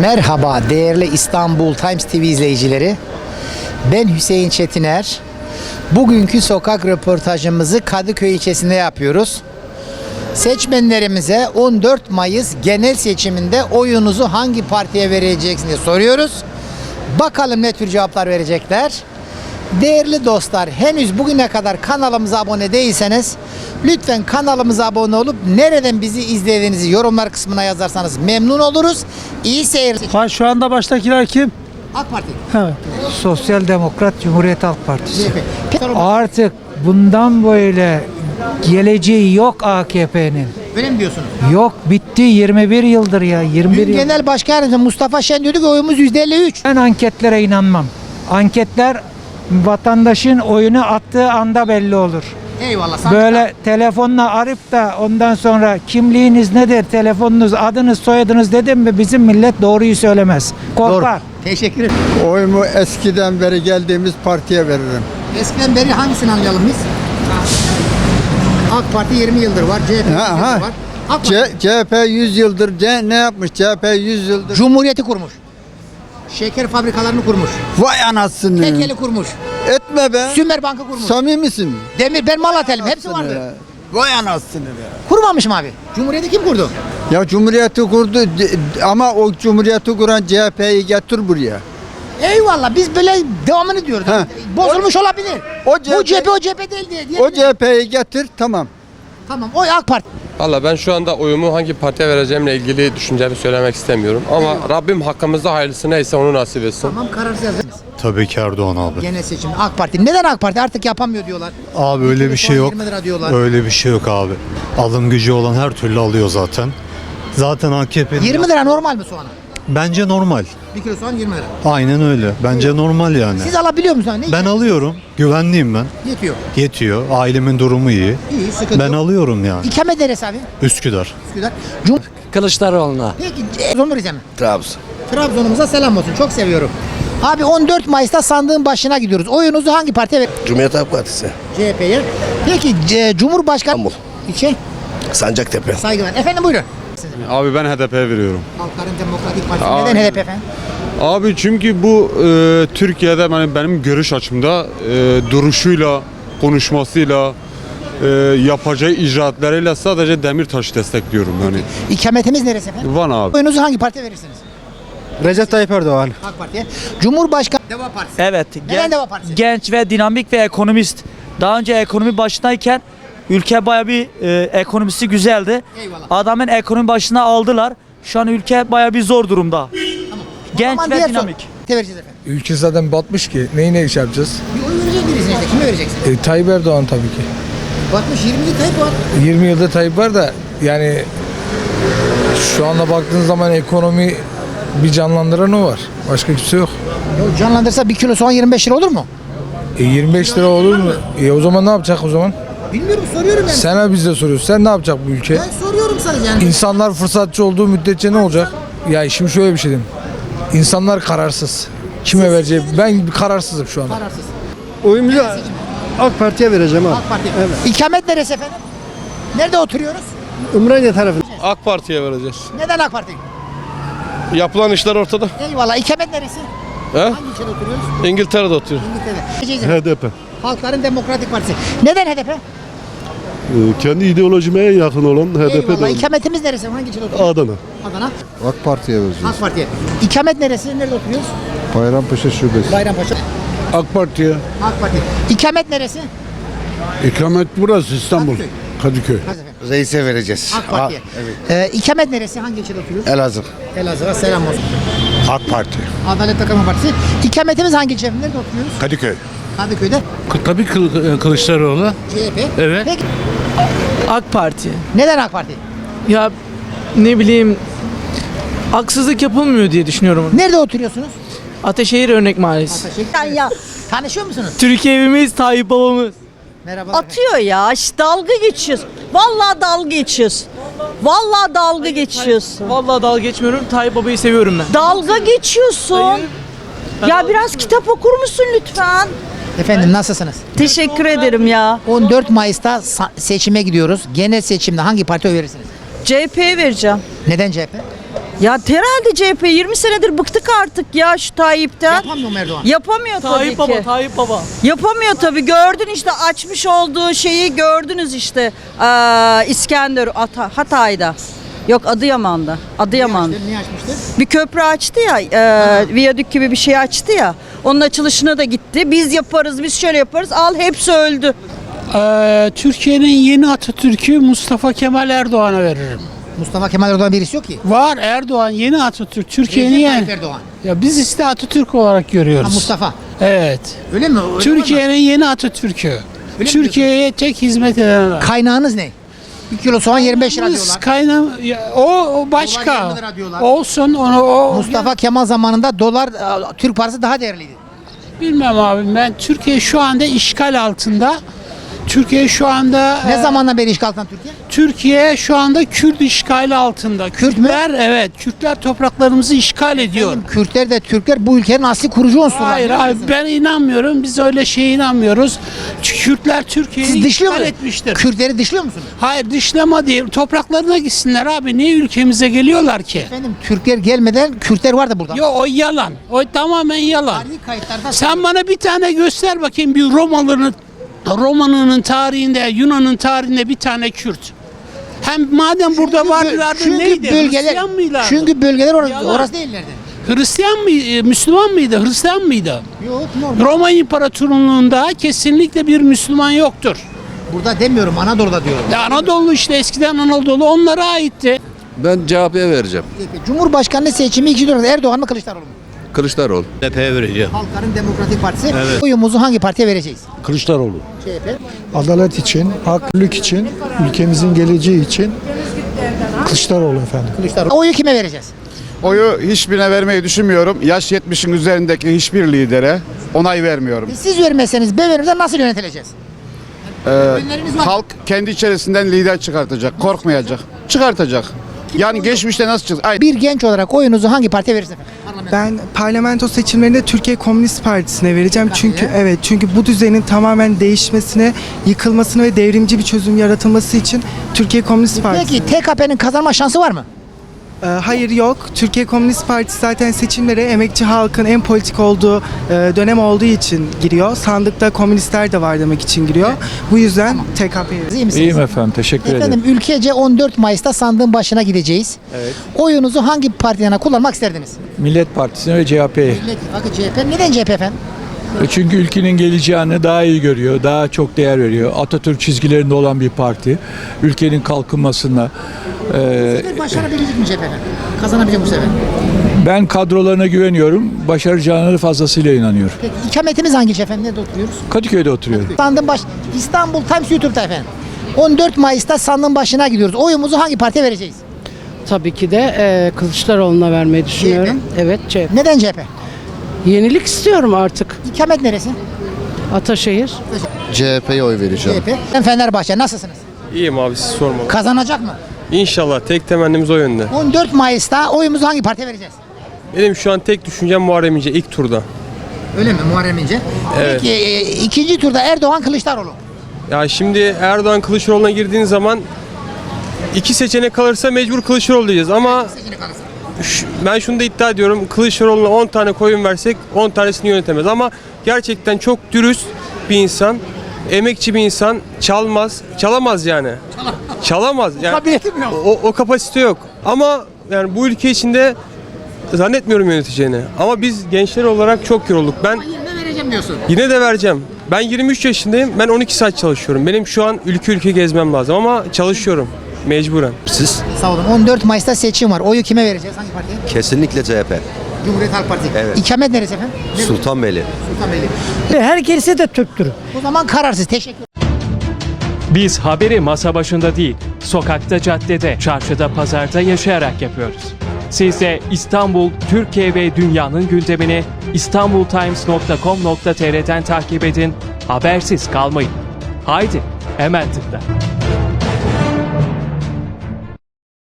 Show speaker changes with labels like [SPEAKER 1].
[SPEAKER 1] Merhaba değerli İstanbul Times TV izleyicileri. Ben Hüseyin Çetiner. Bugünkü sokak röportajımızı Kadıköy ilçesinde yapıyoruz. Seçmenlerimize 14 Mayıs genel seçiminde oyunuzu hangi partiye vereceksiniz diye soruyoruz. Bakalım ne tür cevaplar verecekler. Değerli dostlar henüz bugüne kadar kanalımıza abone değilseniz lütfen kanalımıza abone olup nereden bizi izlediğinizi yorumlar kısmına yazarsanız memnun oluruz. İyi seyirler.
[SPEAKER 2] Ha, şu anda baştakiler kim?
[SPEAKER 1] AK Parti.
[SPEAKER 2] Evet. Sosyal Demokrat Cumhuriyet Halk Partisi. Artık bundan böyle geleceği yok AKP'nin.
[SPEAKER 1] Öyle mi diyorsunuz?
[SPEAKER 2] Yok bitti 21 yıldır ya 21
[SPEAKER 1] Dün
[SPEAKER 2] yıl.
[SPEAKER 1] Genel Başkan Yardımcısı Mustafa Şen diyordu ki oyumuz %53.
[SPEAKER 2] Ben anketlere inanmam. Anketler vatandaşın oyunu attığı anda belli olur.
[SPEAKER 1] Eyvallah. sandıkta.
[SPEAKER 2] Böyle telefonla arayıp da ondan sonra kimliğiniz nedir, telefonunuz, adınız, soyadınız dedim mi bizim millet doğruyu söylemez.
[SPEAKER 1] Doğru.
[SPEAKER 2] Korkar.
[SPEAKER 1] Teşekkür ederim.
[SPEAKER 3] Oyumu eskiden beri geldiğimiz partiye veririm.
[SPEAKER 1] Eskiden beri hangisini anlayalım biz? AK Parti 20 yıldır var. CHP 20
[SPEAKER 3] Ha,
[SPEAKER 1] yıldır var. AK Parti
[SPEAKER 3] C- CHP 100 yıldır C- ne yapmış? CHP 100 yıldır.
[SPEAKER 1] Cumhuriyeti kurmuş. Şeker fabrikalarını kurmuş.
[SPEAKER 3] Vay anasını.
[SPEAKER 1] Tekeli kurmuş.
[SPEAKER 3] Etme be.
[SPEAKER 1] Sümer Bank'ı kurmuş.
[SPEAKER 3] Samimisin.
[SPEAKER 1] Demir ben Malatyalıyım. Hepsi vardı.
[SPEAKER 3] Vay anasını be.
[SPEAKER 1] Kurmamışım abi. Cumhuriyeti kim kurdu?
[SPEAKER 3] Ya Cumhuriyeti kurdu ama o Cumhuriyeti kuran CHP'yi getir buraya.
[SPEAKER 1] Eyvallah biz böyle devamını diyoruz.
[SPEAKER 3] Ha.
[SPEAKER 1] Bozulmuş olabilir.
[SPEAKER 3] O
[SPEAKER 1] Bu
[SPEAKER 3] CHP
[SPEAKER 1] o cephe değil diye. diye-
[SPEAKER 3] o CHP'yi getir tamam.
[SPEAKER 1] Tamam oy AK Parti.
[SPEAKER 4] Valla ben şu anda oyumu hangi partiye vereceğimle ilgili düşüncemi söylemek istemiyorum. Ama Rabbim hakkımızda hayırlısı neyse onu nasip etsin.
[SPEAKER 1] Tamam kararsız.
[SPEAKER 5] Tabii ki Erdoğan abi.
[SPEAKER 1] Genel seçim AK Parti. Neden AK Parti? Artık yapamıyor diyorlar.
[SPEAKER 5] Abi öyle bir şey yok.
[SPEAKER 1] 20 lira diyorlar.
[SPEAKER 5] Öyle bir şey yok abi. Alım gücü olan her türlü alıyor zaten. Zaten AKP'nin
[SPEAKER 1] 20 lira normal mi soğana?
[SPEAKER 5] Bence normal.
[SPEAKER 1] Bir kilo soğan 20 lira.
[SPEAKER 5] Aynen öyle. Bence normal yani.
[SPEAKER 1] Siz alabiliyor musunuz? Ne
[SPEAKER 5] Ben alıyorum. Güvenliyim ben.
[SPEAKER 1] yetiyor?
[SPEAKER 5] Yetiyor. Ailemin durumu iyi.
[SPEAKER 1] İyi sıkıntı
[SPEAKER 5] Ben
[SPEAKER 1] yok.
[SPEAKER 5] alıyorum yani.
[SPEAKER 1] İkamet neresi abi?
[SPEAKER 5] Üsküdar.
[SPEAKER 1] Üsküdar. Cum
[SPEAKER 6] Kılıçdaroğlu'na.
[SPEAKER 1] Peki Trabzon mu Rize mi?
[SPEAKER 6] Trabzon.
[SPEAKER 1] Trabzon'umuza selam olsun. Çok seviyorum. Abi 14 Mayıs'ta sandığın başına gidiyoruz. Oyunuzu hangi partiye ver?
[SPEAKER 6] Cumhuriyet Halk Partisi.
[SPEAKER 1] CHP'ye. Peki C- Cumhurbaşkanı...
[SPEAKER 6] İstanbul.
[SPEAKER 1] İçe.
[SPEAKER 6] Sancaktepe.
[SPEAKER 1] Saygılar. Efendim buyurun.
[SPEAKER 7] Abi ben HDP veriyorum.
[SPEAKER 1] Halkların Demokratik Partisi.
[SPEAKER 7] Aa,
[SPEAKER 1] Neden HDP efendim?
[SPEAKER 7] Abi çünkü bu e, Türkiye'de benim, benim görüş açımda e, duruşuyla, konuşmasıyla, e, yapacağı icraatlarıyla sadece Demirtaş'ı destekliyorum yani.
[SPEAKER 1] İkametimiz neresi efendim?
[SPEAKER 7] Van abi.
[SPEAKER 1] Oyunuzu hangi partiye verirsiniz?
[SPEAKER 3] Recep Tayyip Erdoğan.
[SPEAKER 1] AK Parti'ye. Cumhurbaşkanı... Deva Partisi.
[SPEAKER 8] Evet.
[SPEAKER 1] Neden
[SPEAKER 8] gen-
[SPEAKER 1] Deva Partisi?
[SPEAKER 8] genç ve dinamik ve ekonomist. Daha önce ekonomi başındayken ülke baya bir e, ekonomisi güzeldi.
[SPEAKER 1] Eyvallah.
[SPEAKER 8] Adamın ekonomi başına aldılar. Şu an ülke baya bir zor durumda. Genç
[SPEAKER 1] Aman
[SPEAKER 8] ve dinamik.
[SPEAKER 1] vereceğiz efendim.
[SPEAKER 9] Ülke zaten batmış ki. Neyi ne iş yapacağız?
[SPEAKER 1] Bir oy verecek birisine işte. Kime vereceksin?
[SPEAKER 9] E, Tayyip Erdoğan tabii ki.
[SPEAKER 1] Bakmış 20 yıl Tayyip var.
[SPEAKER 9] 20 yılda Tayyip var da yani şu anda baktığın zaman ekonomi bir canlandıran o var. Başka kimse yok.
[SPEAKER 1] Ya canlandırsa bir kilo soğan 25 lira olur mu?
[SPEAKER 9] E, 25 lira olur mu? E, o zaman ne yapacak o zaman?
[SPEAKER 1] Bilmiyorum soruyorum ben.
[SPEAKER 9] Sen bize soruyorsun. Sen ne yapacak bu ülke?
[SPEAKER 1] Ben soruyorum sadece yani.
[SPEAKER 9] İnsanlar fırsatçı olduğu müddetçe ne olacak? Ya şimdi şöyle bir şey diyeyim. İnsanlar kararsız. Kime vereceği? Ben kararsızım şu anda.
[SPEAKER 1] Kararsız.
[SPEAKER 3] Oyumuzu AK Parti'ye vereceğim abi.
[SPEAKER 1] AK Parti. İkamet neresi efendim? Nerede oturuyoruz?
[SPEAKER 3] Ümraniye tarafı.
[SPEAKER 4] AK Parti'ye vereceğiz.
[SPEAKER 1] Neden AK Parti?
[SPEAKER 4] Yapılan işler ortada.
[SPEAKER 1] Eyvallah. İkamet neresi?
[SPEAKER 4] He?
[SPEAKER 1] Hangi ilçede oturuyoruz?
[SPEAKER 4] İngiltere'de oturuyor.
[SPEAKER 1] İngiltere'de.
[SPEAKER 5] HDP.
[SPEAKER 1] Halkların Demokratik Partisi. Neden HDP?
[SPEAKER 5] kendi ideolojime en yakın olan
[SPEAKER 1] Eyvallah. İkametimiz neresi? Hangi ilçede oturuyoruz?
[SPEAKER 5] Adana.
[SPEAKER 1] Adana.
[SPEAKER 3] AK Parti'ye vereceğiz.
[SPEAKER 1] AK Parti'ye. İkamet neresi? Nerede oturuyoruz?
[SPEAKER 3] Bayrampaşa Şubesi.
[SPEAKER 1] Bayrampaşa.
[SPEAKER 3] AK Parti'ye.
[SPEAKER 1] AK Parti. İkamet neresi?
[SPEAKER 3] İkamet burası İstanbul.
[SPEAKER 1] Kadıköy.
[SPEAKER 3] Kadıköy.
[SPEAKER 6] Reis'e vereceğiz.
[SPEAKER 1] AK Parti'ye. Ee, ikamet neresi? Hangi ilçede oturuyoruz?
[SPEAKER 6] Elazığ.
[SPEAKER 1] Elazığ'a selam olsun.
[SPEAKER 3] AK Parti.
[SPEAKER 1] Adalet Takımı Partisi. İkametimiz hangi ilçe? Nerede oturuyoruz?
[SPEAKER 3] Kadıköy.
[SPEAKER 1] Kadıköy'de.
[SPEAKER 2] Tabii Kılıçdaroğlu.
[SPEAKER 1] CHP.
[SPEAKER 2] Evet.
[SPEAKER 1] Peki
[SPEAKER 10] AK Parti.
[SPEAKER 1] neden AK Parti?
[SPEAKER 10] Ya ne bileyim haksızlık yapılmıyor diye düşünüyorum.
[SPEAKER 1] Nerede oturuyorsunuz?
[SPEAKER 10] Ateşehir Örnek Mahallesi.
[SPEAKER 1] Teşekkür
[SPEAKER 11] Ya
[SPEAKER 1] Tanışıyor musunuz?
[SPEAKER 10] Türkiye evimiz, Tayyip babamız.
[SPEAKER 1] Merhaba.
[SPEAKER 11] atıyor ya. İşte dalga geçiyoruz. Vallahi dalga geçiyoruz. Vallahi dalga geçiyorsun.
[SPEAKER 10] Vallahi dalga geçmiyorum. Tayyip babayı seviyorum ben.
[SPEAKER 11] Dalga geçiyorsun. Ya biraz kitap okur musun lütfen?
[SPEAKER 1] Efendim nasılsınız?
[SPEAKER 11] Teşekkür ederim ya.
[SPEAKER 1] 14 Mayıs'ta sa- seçime gidiyoruz. Genel seçimde hangi partiye oy verirsiniz?
[SPEAKER 11] CHP'ye vereceğim.
[SPEAKER 1] Neden CHP?
[SPEAKER 11] Ya herhalde CHP 20 senedir bıktık artık ya şu Tayyip'ten.
[SPEAKER 1] Yapamıyor mu Erdoğan?
[SPEAKER 11] Yapamıyor tabii
[SPEAKER 10] Tayyip
[SPEAKER 11] ki.
[SPEAKER 10] Baba, Tayyip Baba.
[SPEAKER 11] Yapamıyor tabii. Gördün işte açmış olduğu şeyi gördünüz işte. Ee, İskender Ata, Hatay'da. Yok Adıyaman'da. Adıyaman.
[SPEAKER 1] Niye açmıştır?
[SPEAKER 11] Bir köprü açtı ya. E, viyadük gibi bir şey açtı ya. Onun açılışına da gitti. Biz yaparız, biz şöyle yaparız. Al hepsi öldü.
[SPEAKER 2] Ee, Türkiye'nin yeni Atatürk'ü Mustafa Kemal Erdoğan'a veririm.
[SPEAKER 1] Mustafa Kemal Erdoğan birisi yok ki.
[SPEAKER 2] Var Erdoğan yeni Atatürk. Türkiye'nin
[SPEAKER 1] Recep
[SPEAKER 2] yeni.
[SPEAKER 1] Erdoğan.
[SPEAKER 2] Ya biz işte Atatürk olarak
[SPEAKER 1] Ha,
[SPEAKER 2] görüyoruz.
[SPEAKER 1] Mustafa.
[SPEAKER 2] Evet.
[SPEAKER 1] Öyle mi? Öyle var?
[SPEAKER 2] Türkiye'nin yeni Atatürk'ü.
[SPEAKER 1] mi
[SPEAKER 2] Türkiye'ye tek hizmet eden adam.
[SPEAKER 1] Kaynağınız ne? Bir kilo soğan 25 lira
[SPEAKER 2] Biz
[SPEAKER 1] diyorlar.
[SPEAKER 2] kaynam ya, o, o başka.
[SPEAKER 1] Dolar 20 lira diyorlar.
[SPEAKER 2] Olsun onu o
[SPEAKER 1] Mustafa Kemal zamanında dolar, e, Türk parası daha değerliydi.
[SPEAKER 2] bilmem abi ben Türkiye şu anda işgal altında. Türkiye şu anda
[SPEAKER 1] Ne
[SPEAKER 2] e,
[SPEAKER 1] zamandan beri işgal altında Türkiye?
[SPEAKER 2] Türkiye şu anda Kürt işgali altında.
[SPEAKER 1] Kürt mü?
[SPEAKER 2] Kürtler evet Kürtler topraklarımızı işgal ediyor.
[SPEAKER 1] Kürtler de Türkler bu ülkenin asli kurucu unsurlar.
[SPEAKER 2] Hayır
[SPEAKER 1] musunuz?
[SPEAKER 2] ben inanmıyorum. Biz öyle şeye inanmıyoruz. Kürtler Türkiye'yi işgal
[SPEAKER 1] musunuz?
[SPEAKER 2] etmiştir.
[SPEAKER 1] Kürtleri dışlıyor musunuz?
[SPEAKER 2] Hayır dışlama değil. Topraklarına gitsinler abi. Niye ülkemize geliyorlar ki?
[SPEAKER 1] Efendim Türkler gelmeden Kürtler vardı burada.
[SPEAKER 2] Yo o yalan. O tamamen yalan. Sen bana bir tane göster bakayım bir Romalı'nın Roma'nın tarihinde, Yunan'ın tarihinde bir tane Kürt. Hem madem burada vardılardı
[SPEAKER 1] çünkü
[SPEAKER 2] neydi?
[SPEAKER 1] bölgeler,
[SPEAKER 2] Hristiyan mıylardı?
[SPEAKER 1] Çünkü bölgeler orası,
[SPEAKER 2] Yalan.
[SPEAKER 1] orası değillerdi.
[SPEAKER 2] Hristiyan mı, e, Müslüman mıydı? Hristiyan mıydı?
[SPEAKER 1] Yok normal.
[SPEAKER 2] Roma İmparatorluğu'nda kesinlikle bir Müslüman yoktur.
[SPEAKER 1] Burada demiyorum Anadolu'da diyorum.
[SPEAKER 2] Ya Anadolu işte eskiden Anadolu onlara aitti.
[SPEAKER 6] Ben CHP'ye vereceğim.
[SPEAKER 1] Cumhurbaşkanlığı seçimi iki dönemde Erdoğan mı Kılıçdaroğlu mu?
[SPEAKER 6] Kılıçdaroğlu.
[SPEAKER 5] CHP'ye vereceğim.
[SPEAKER 1] Halkların Demokratik Partisi. Oyumuzu hangi partiye vereceğiz?
[SPEAKER 5] Kılıçdaroğlu.
[SPEAKER 1] CHP.
[SPEAKER 9] Adalet için, haklılık için, ülkemizin geleceği için Kılıçdaroğlu efendim.
[SPEAKER 1] Kılıçdaroğlu. Oyu kime vereceğiz?
[SPEAKER 3] Oyu hiçbirine vermeyi düşünmüyorum. Yaş 70'in üzerindeki hiçbir lidere onay vermiyorum.
[SPEAKER 1] E Siz vermezseniz B verirse nasıl yönetileceğiz? Var.
[SPEAKER 3] Halk kendi içerisinden lider çıkartacak, korkmayacak. Çıkartacak. Yani geçmişte nasıl çıktı? Aynı.
[SPEAKER 1] Bir genç olarak oyunuzu hangi partiye verirsiniz efendim? Parlamento.
[SPEAKER 12] Ben parlamento seçimlerinde Türkiye Komünist Partisi'ne vereceğim. Çünkü evet çünkü bu düzenin tamamen değişmesine, yıkılmasına ve devrimci bir çözüm yaratılması için Türkiye Komünist Partisi.
[SPEAKER 1] Peki TKP'nin kazanma şansı var mı?
[SPEAKER 12] Ee, hayır yok. Türkiye Komünist Partisi zaten seçimlere emekçi halkın en politik olduğu e, dönem olduğu için giriyor. Sandıkta komünistler de var demek için giriyor. Bu yüzden TKP'ye
[SPEAKER 1] İyi misiniz?
[SPEAKER 2] efendim teşekkür
[SPEAKER 1] Efendim ülkece 14 Mayıs'ta sandığın başına gideceğiz.
[SPEAKER 2] Evet.
[SPEAKER 1] Oyunuzu hangi partiden kullanmak isterdiniz?
[SPEAKER 2] Millet Partisi'ne ve CHP'ye.
[SPEAKER 1] Millet İttifakı CHP. Neden CHP efendim?
[SPEAKER 2] Çünkü ülkenin geleceğini daha iyi görüyor, daha çok değer veriyor. Atatürk çizgilerinde olan bir parti. Ülkenin kalkınmasına. e,
[SPEAKER 1] Başarabilecek mi CHP efendim? Kazanabilecek bu sefer.
[SPEAKER 2] ben kadrolarına güveniyorum. Başaracağına fazlasıyla inanıyorum.
[SPEAKER 1] Peki ikametimiz hangi ilçe efendim? Nerede oturuyoruz?
[SPEAKER 2] Kadıköy'de oturuyorum.
[SPEAKER 1] Sandığın baş... İstanbul Times YouTube'da efendim. 14 Mayıs'ta sandığın başına gidiyoruz. Oyumuzu hangi partiye vereceğiz?
[SPEAKER 12] Tabii ki de e, Kılıçdaroğlu'na vermeyi
[SPEAKER 1] düşünüyorum.
[SPEAKER 12] Evet, CHP.
[SPEAKER 1] Neden CHP?
[SPEAKER 12] Yenilik istiyorum artık.
[SPEAKER 1] İkamet neresi?
[SPEAKER 12] Ataşehir.
[SPEAKER 6] CHP'ye oy vereceğim.
[SPEAKER 1] CHP. Ben Fenerbahçe. Nasılsınız?
[SPEAKER 4] İyiyim abi siz sormalı.
[SPEAKER 1] Kazanacak mı?
[SPEAKER 4] İnşallah tek temennimiz o yönde.
[SPEAKER 1] 14 Mayıs'ta oyumuzu hangi partiye vereceğiz?
[SPEAKER 4] Benim şu an tek düşüncem Muharrem İnce ilk turda.
[SPEAKER 1] Öyle mi Muharrem İnce?
[SPEAKER 4] Evet.
[SPEAKER 1] Peki e, ikinci turda Erdoğan Kılıçdaroğlu.
[SPEAKER 4] Ya şimdi Erdoğan Kılıçdaroğlu'na girdiğin zaman iki seçenek kalırsa mecbur Kılıçdaroğlu diyeceğiz ama Ş- ben şunu da iddia ediyorum. Kılıçdaroğlu'na 10 tane koyun versek 10 tanesini yönetemez ama gerçekten çok dürüst bir insan. Emekçi bir insan çalmaz, çalamaz yani. Çalamaz. Yani
[SPEAKER 1] yok.
[SPEAKER 4] o, o kapasite yok. Ama yani bu ülke içinde zannetmiyorum yöneteceğini. Ama biz gençler olarak çok yorulduk. Ben
[SPEAKER 1] Ne vereceğim diyorsun?
[SPEAKER 4] yine de vereceğim. Ben 23 yaşındayım. Ben 12 saat çalışıyorum. Benim şu an ülke ülke gezmem lazım ama çalışıyorum. Mecburen.
[SPEAKER 6] Siz?
[SPEAKER 1] Sağ olun. 14 Mayıs'ta seçim var. Oyu kime vereceğiz? Hangi partiye?
[SPEAKER 6] Kesinlikle CHP.
[SPEAKER 1] Cumhuriyet Halk Partisi.
[SPEAKER 6] Evet.
[SPEAKER 1] İkamet neresi efendim?
[SPEAKER 6] Sultanbeyli.
[SPEAKER 1] Sultanbeyli.
[SPEAKER 12] Herkese de Türktür.
[SPEAKER 1] O zaman kararsız. Teşekkür
[SPEAKER 13] Biz haberi masa başında değil, sokakta, caddede, çarşıda, pazarda yaşayarak yapıyoruz. Siz de İstanbul, Türkiye ve dünyanın gündemini istanbultimes.com.tr'den takip edin, habersiz kalmayın. Haydi, hemen tıkla.